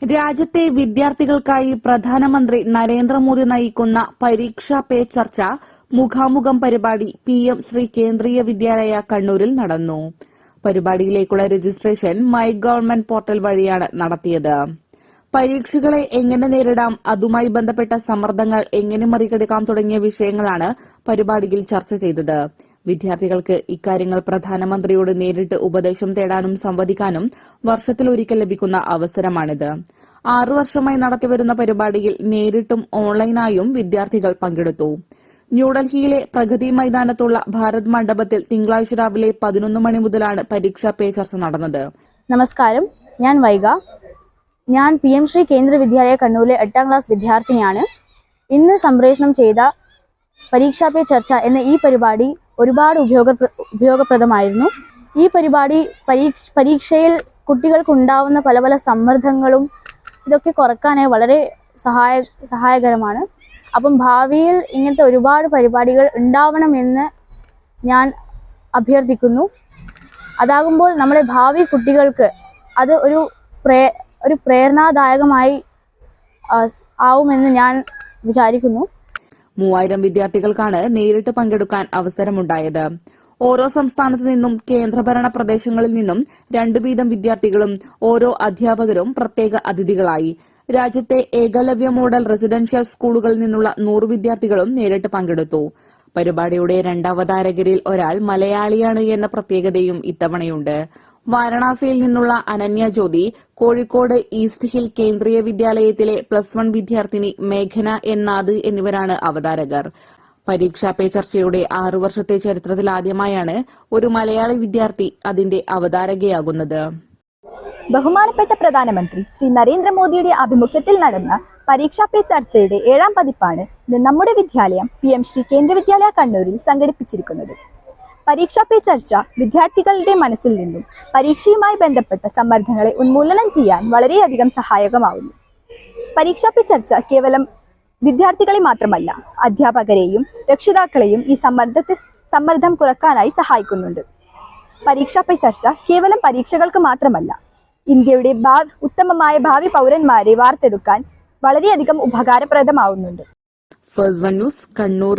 രാജ്യത്തെ വിദ്യാർത്ഥികൾക്കായി പ്രധാനമന്ത്രി നരേന്ദ്രമോദി നയിക്കുന്ന പരീക്ഷാ പേ ചർച്ച മുഖാമുഖം പരിപാടി പി എം ശ്രീ കേന്ദ്രീയ വിദ്യാലയ കണ്ണൂരിൽ നടന്നു. പരിപാടിയിലേക്കുള്ള രജിസ്ട്രേഷൻ മൈ ഗവൺമെന്റ് പോർട്ടൽ വഴിയാണ് നടത്തിയത്. പരീക്ഷകളെ എങ്ങനെ നേരിടാം അതുമായി ബന്ധപ്പെട്ട സമ്മർദ്ദങ്ങൾ എങ്ങനെ മറികടക്കാം തുടങ്ങിയ വിഷയങ്ങളാണ് പരിപാടിയിൽ ചർച്ച ചെയ്തത്. വിദ്യാർത്ഥികൾക്ക് ഇക്കാര്യങ്ങൾ പ്രധാനമന്ത്രിയോട് നേരിട്ട് ഉപദേശം തേടാനും സംവദിക്കാനും വർഷത്തിലൊരിക്കൽ ലഭിക്കുന്ന അവസരമാണിത്. ആറു വർഷമായി നടത്തിവരുന്ന പരിപാടിയിൽ നേരിട്ടും ഓൺലൈനായും വിദ്യാർത്ഥികൾ പങ്കെടുത്തു. ന്യൂഡൽഹിയിലെ പ്രഗതി മൈതാനത്തുള്ള ഭാരത് മണ്ഡപത്തിൽ തിങ്കളാഴ്ച രാവിലെ പതിനൊന്ന് മണി മുതലാണ് പരീക്ഷാ പേ ചർച്ച നടന്നത്. നമസ്കാരം. ഞാൻ വൈഗ. ഞാൻ പി എം ശ്രീ കേന്ദ്ര വിദ്യാലയ കണ്ണൂരിലെ എട്ടാം ക്ലാസ് വിദ്യാർത്ഥിനിയാണ്. ഇന്ന് സംപ്രേഷണം ചെയ്ത പരീക്ഷാ പേ ചർച്ച എന്ന ഈ പരിപാടി ഒരുപാട് ഉപയോഗ ഉപയോഗപ്രദമായിരുന്നു. ഈ പരിപാടി പരീക്ഷ പരീക്ഷയിൽ കുട്ടികൾക്കുണ്ടാവുന്ന പല പല സമ്മർദ്ദങ്ങളും ഇതൊക്കെ കുറക്കാനായി വളരെ സഹായ സഹായകരമാണ്. അപ്പം ഭാവിയിൽ ഇങ്ങനത്തെ ഒരുപാട് പരിപാടികൾ ഉണ്ടാവണമെന്ന് ഞാൻ അഭ്യർത്ഥിക്കുന്നു. അതാകുമ്പോൾ നമ്മുടെ ഭാവി കുട്ടികൾക്ക് അത് ഒരു പ്രേ ഒരു പ്രേരണാദായകമായി ആവുമെന്ന് ഞാൻ വിചാരിക്കുന്നു. മൂവായിരം വിദ്യാർത്ഥികൾക്കാണ് നേരിട്ട് പങ്കെടുക്കാൻ അവസരമുണ്ടായത്. ഓരോ സംസ്ഥാനത്തു നിന്നും കേന്ദ്രഭരണ പ്രദേശങ്ങളിൽ നിന്നും രണ്ടു വീതം വിദ്യാർത്ഥികളും ഓരോ അധ്യാപകരും പ്രത്യേക അതിഥികളായി. രാജ്യത്തെ ഏകലവ്യ മോഡൽ റെസിഡൻഷ്യൽ സ്കൂളുകളിൽ നിന്നുള്ള നൂറ് വിദ്യാർത്ഥികളും നേരിട്ട് പങ്കെടുത്തു. പരിപാടിയുടെ രണ്ടാവതാരകരിൽ ഒരാൾ മലയാളിയാണ് എന്ന പ്രത്യേകതയും ഇത്തവണയുണ്ട്. വാരണാസിയിൽ നിന്നുള്ള അനന്യ ജ്യോതി കോഴിക്കോട് ഈസ്റ്റ് ഹിൽ കേന്ദ്രീയ വിദ്യാലയത്തിലെ പ്ലസ് വൺ വിദ്യാർത്ഥിനി മേഘന എന്നാദ് എന്നിവരാണ് അവതാരകർ. പരീക്ഷാ പേ ചർച്ചയുടെ ആറു വർഷത്തെ ചരിത്രത്തിലാദ്യമായാണ് ഒരു മലയാളി വിദ്യാർത്ഥി അതിന്റെ അവതാരകയാകുന്നത്. ബഹുമാനപ്പെട്ട പ്രധാനമന്ത്രി ശ്രീ നരേന്ദ്രമോദിയുടെ ആഭിമുഖ്യത്തിൽ നടന്ന പരീക്ഷാ പേ ചർച്ചയുടെ ഏഴാം പതിപ്പാണ് ഇന്ന് നമ്മുടെ വിദ്യാലയം പി എം ശ്രീ കേന്ദ്ര വിദ്യാലയ കണ്ണൂരിൽ സംഘടിപ്പിച്ചിരിക്കുന്നത്. പരീക്ഷാ പേ ചർച്ച വിദ്യാർത്ഥികളുടെ മനസ്സിൽ നിന്നും പരീക്ഷയുമായി ബന്ധപ്പെട്ട സമ്മർദ്ദങ്ങളെ ഉന്മൂലനം ചെയ്യാൻ വളരെയധികം സഹായകമാവുന്നു. പരീക്ഷാ പേ ചർച്ച കേവലം വിദ്യാർത്ഥികളെ മാത്രമല്ല അധ്യാപകരെയും രക്ഷിതാക്കളെയും ഈ സമ്മർദ്ദത്തെ സമ്മർദ്ദം കുറക്കാനായി സഹായിക്കുന്നുണ്ട്. പരീക്ഷാ പേ ചർച്ച കേവലം പരീക്ഷകൾക്ക് മാത്രമല്ല ഇന്ത്യയുടെ ഭാവി ഉത്തമമായ ഭാവി പൗരന്മാരെ വാർത്തെടുക്കാൻ വളരെയധികം ഉപകാരപ്രദമാവുന്നുണ്ട്. First news Kannur